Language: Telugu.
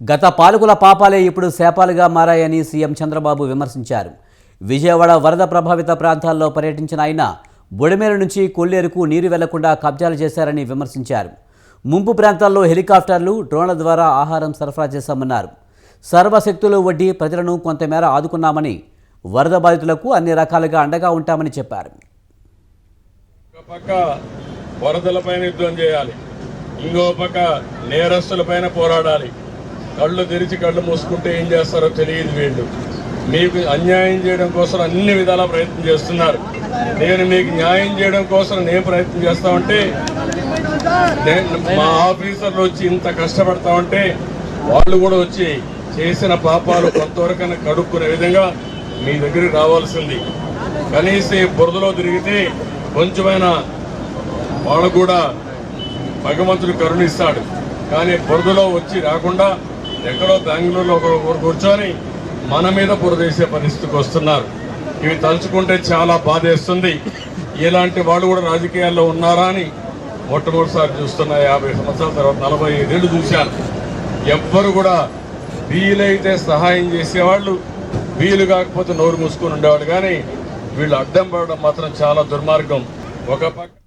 గత పాలకుల పాపాలే ఇప్పుడు శాపాలుగా మారాయని సీఎం చంద్రబాబు విమర్శించారు. విజయవాడ వరద ప్రభావిత ప్రాంతాల్లో పర్యటించిన ఆయన బుడమేరు నుంచి కొల్లేరుకు నీరు వెళ్ళకుండా కబ్జాలు చేశారని విమర్శించారు. ముంపు ప్రాంతాల్లో హెలికాప్టర్లు డ్రోన్ల ద్వారా ఆహారం సరఫరా చేశామన్నారు. సర్వశక్తులు వడ్డీ ప్రజలను కొంతమేర ఆదుకున్నామని వరద బాధితులకు అన్ని రకాలుగా అండగా ఉంటామని చెప్పారు. వరదలపైన యుద్ధం చేయాలి. ఇంకో పక్క నేరస్తులపైన పోరాడాలి. కళ్ళు తెరిచి కళ్ళు మూసుకుంటే ఏం చేస్తారో తెలియదు వీళ్ళు. మీకు అన్యాయం చేయడం కోసం అన్ని విధాల ప్రయత్నం చేస్తున్నారు. నేను మీకు న్యాయం చేయడం కోసం నేను ప్రయత్నం చేస్తామంటే నేను మా ఆఫీసర్లు వచ్చి ఇంత కష్టపడతామంటే వాళ్ళు కూడా వచ్చి చేసిన పాపాలు కొంతవరకైనా కడుక్కునే విధంగా మీ దగ్గరికి రావాల్సింది. కనీసం బురదలో తిరిగితే కొంచెమైనా వాళ్ళు కూడా భగవంతుడు కరుణిస్తాడు. కానీ బురదలో వచ్చి రాకుండా ఎక్కడో బెంగళూరులో ఒకరు కూర్చొని మన మీద బురదేసే పరిస్థితికి వస్తున్నారు. ఇవి తలుచుకుంటే చాలా బాధేస్తుంది. ఇలాంటి వాళ్ళు కూడా రాజకీయాల్లో ఉన్నారా అని మొట్టమొదటిసారి చూస్తున్నా యాభై సంవత్సరాల తర్వాత నలభై ఐదేళ్ళు చూశాను. ఎవ్వరు కూడా వీలైతే సహాయం చేసేవాళ్ళు వీలు కాకపోతే నోరు మూసుకొని ఉండేవాళ్ళు. కానీ వీళ్ళు అడ్డం పడడం మాత్రం చాలా దుర్మార్గం. ఒక పక్క